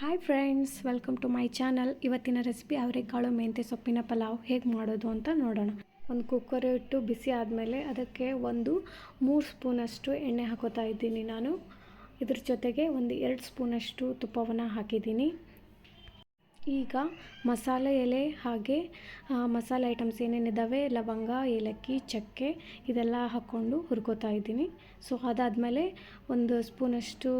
Hi friends welcome to my channel ಇವತ್ತಿನ recipe ಅವರೆಕಾಳು ಮೆಂತ್ಯ ಸೊಪ್ಪಿನ ಪಲಾವ್ ಹೇಗೆ ಮಾಡೋದು ಅಂತ ನೋಡೋಣ. ಒಂದು ಕುಕ್ಕರ್ ಇಟ್ಟು ಬಿಸಿ ಆದಮೇಲೆ ಅದಕ್ಕೆ ಒಂದು ಮೂರು ಸ್ಪೂನಷ್ಟು ಎಣ್ಣೆ ಹಾಕೋತಾ ಇದ್ದೀನಿ ನಾನು. ಇದ್ರ ಜೊತೆಗೆ ಒಂದು ಎರಡು ಸ್ಪೂನಷ್ಟು ತುಪ್ಪವನ್ನು ಹಾಕಿದ್ದೀನಿ. ಈಗ ಮಸಾಲೆ ಎಲೆ ಹಾಗೆ ಮಸಾಲೆ ಐಟಮ್ಸ್ ಏನೇನಿದ್ದಾವೆ? ಲವಂಗ, ಏಲಕ್ಕಿ, ಚಕ್ಕೆ ಇದೆಲ್ಲ ಹಾಕ್ಕೊಂಡು ಹುರ್ಕೋತಾ ಇದ್ದೀನಿ. ಸೊ, ಅದಾದಮೇಲೆ ಒಂದು ಸ್ಪೂನಷ್ಟು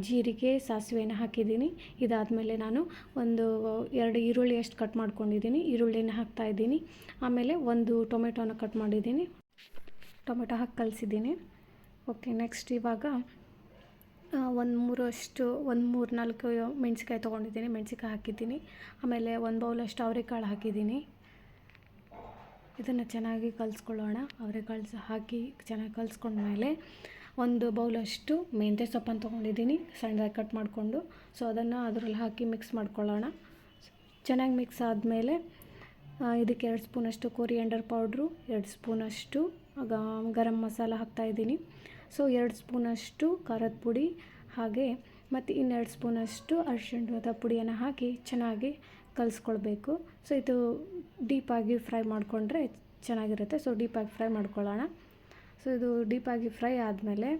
ಜೀರಿಗೆ, ಸಾಸಿವೆನ ಹಾಕಿದ್ದೀನಿ. ಇದಾದಮೇಲೆ ನಾನು ಒಂದು ಎರಡು ಈರುಳ್ಳಿ ಅಷ್ಟು ಕಟ್ ಮಾಡ್ಕೊಂಡಿದ್ದೀನಿ. ಈರುಳ್ಳಿನ ಹಾಕ್ತಾ ಇದ್ದೀನಿ. ಆಮೇಲೆ ಒಂದು ಟೊಮೆಟೊನ ಕಟ್ ಮಾಡಿದ್ದೀನಿ. ಟೊಮೆಟೊ ಹಾಕಿ ಕಲಸಿದ್ದೀನಿ. ಓಕೆ, ನೆಕ್ಸ್ಟ್ ಇವಾಗ ಒಂದು ಮೂರು ಅಷ್ಟು, ಒಂದು ಮೂರು ನಾಲ್ಕು ಮೆಣಸಿಕಾಯಿ ತೊಗೊಂಡಿದ್ದೀನಿ ಮೆಣಸಿಕಾಯಿ ಹಾಕಿದ್ದೀನಿ. ಆಮೇಲೆ ಒಂದು ಬೌಲಷ್ಟು ಅವರೆಕಾಳು ಹಾಕಿದ್ದೀನಿ. ಇದನ್ನು ಚೆನ್ನಾಗಿ ಕಲಿಸ್ಕೊಳ್ಳೋಣ. ಅವರೆಕಾಳು ಹಾಕಿ ಚೆನ್ನಾಗಿ ಕಲಿಸ್ಕೊಂಡ್ಮೇಲೆ ಒಂದು ಬೌಲಷ್ಟು ಮೆಂತ್ಯ ಸೊಪ್ಪನ್ನು ತೊಗೊಂಡಿದ್ದೀನಿ, ಸಣ್ಣದಾಗಿ ಕಟ್ ಮಾಡಿಕೊಂಡು. ಸೊ ಅದನ್ನು ಅದರಲ್ಲಿ ಹಾಕಿ ಮಿಕ್ಸ್ ಮಾಡ್ಕೊಳ್ಳೋಣ. ಚೆನ್ನಾಗಿ ಮಿಕ್ಸ್ ಆದಮೇಲೆ ಇದಕ್ಕೆ ಎರಡು ಸ್ಪೂನಷ್ಟು ಕೊರಿಯಂಡರ್ ಪೌಡ್ರು ಎರಡು ಸ್ಪೂನಷ್ಟು ಗರಂ ಮಸಾಲ ಹಾಕ್ತಾಯಿದ್ದೀನಿ ಸೊ ಎರಡು ಸ್ಪೂನಷ್ಟು ಖಾರದ ಪುಡಿ ಹಾಗೆ ಮತ್ತು ಇನ್ನೆರಡು ಸ್ಪೂನಷ್ಟು ಅರಿಶಿಣದ ಪುಡಿಯನ್ನು ಹಾಕಿ ಚೆನ್ನಾಗಿ ಕಲಿಸ್ಕೊಳ್ಬೇಕು. ಸೊ ಇದು ಡೀಪಾಗಿ ಫ್ರೈ ಮಾಡಿಕೊಂಡ್ರೆ ಚೆನ್ನಾಗಿರುತ್ತೆ. ಸೊ ಡೀಪಾಗಿ ಫ್ರೈ ಮಾಡ್ಕೊಳ್ಳೋಣ. ಸೊ ಇದು ಡೀಪಾಗಿ ಫ್ರೈ ಆದಮೇಲೆ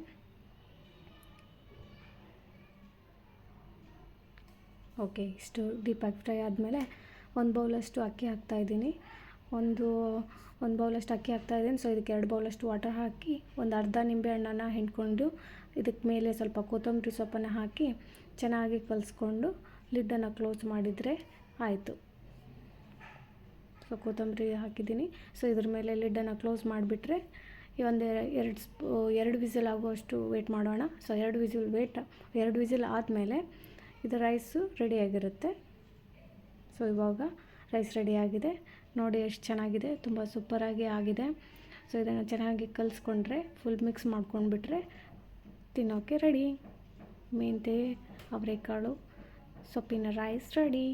ಓಕೆ, ಇಷ್ಟು ಡೀಪಾಗಿ ಫ್ರೈ ಆದಮೇಲೆ ಒಂದು ಬೌಲಷ್ಟು ಅಕ್ಕಿ ಹಾಕ್ತಾಯಿದ್ದೀನಿ ಒಂದು ಒಂದು ಬೌಲಷ್ಟು ಅಕ್ಕಿ ಹಾಕ್ತಾಯಿದ್ದೀನಿ ಸೊ ಇದಕ್ಕೆ ಎರಡು ಬೌಲಷ್ಟು ವಾಟರ್ ಹಾಕಿ, ಒಂದು ಅರ್ಧ ನಿಂಬೆ ಹಣ್ಣನ್ನು ಹಿಂಡ್ಕೊಂಡು, ಇದಕ್ಕೆ ಮೇಲೆ ಸ್ವಲ್ಪ ಕೊತ್ತಂಬರಿ ಸೊಪ್ಪನ್ನು ಹಾಕಿ, ಚೆನ್ನಾಗಿ ಕಲಿಸ್ಕೊಂಡು, ಲಿಡ್ಡನ್ನು ಕ್ಲೋಸ್ ಮಾಡಿದರೆ ಆಯಿತು. ಸೊ ಕೊತ್ತಂಬರಿ ಹಾಕಿದ್ದೀನಿ. ಸೊ ಇದ್ರ ಮೇಲೆ ಲಿಡ್ಡನ್ನು ಕ್ಲೋಸ್ ಮಾಡಿಬಿಟ್ರೆ ಒಂದು ಎರಡು ಸ್ಪೂ, ಎರಡು ವಿಸಿಲ್ ಆಗುವಷ್ಟು ವೇಟ್ ಮಾಡೋಣ. ಸೊ ಎರಡು ವಿಸಿಲ್ ವೇಟ್ ಎರಡು ವಿಸಿಲ್ ಆದಮೇಲೆ, ಇದು ರೈಸು ರೆಡಿಯಾಗಿರುತ್ತೆ ಸೊ ಇವಾಗ ರೈಸ್ ರೆಡಿಯಾಗಿದೆ ನೋಡಿ ಎಷ್ಟು ಚೆನ್ನಾಗಿದೆ. ತುಂಬ ಸೂಪರಾಗಿ ಆಗಿದೆ. ಸೊ ಇದನ್ನು ಚೆನ್ನಾಗಿ ಕಲಿಸ್ಕೊಂಡ್ರೆ ಫುಲ್ ಮಿಕ್ಸ್ ಮಾಡ್ಕೊಂಡ್ಬಿಟ್ರೆ ತಿನ್ನೋಕ್ಕೆ ರೆಡಿ ಮೆಂತೆ, ಅವರೆಕಾಳು, ಸೊಪ್ಪಿನ ರೈಸ್ ರೆಡಿ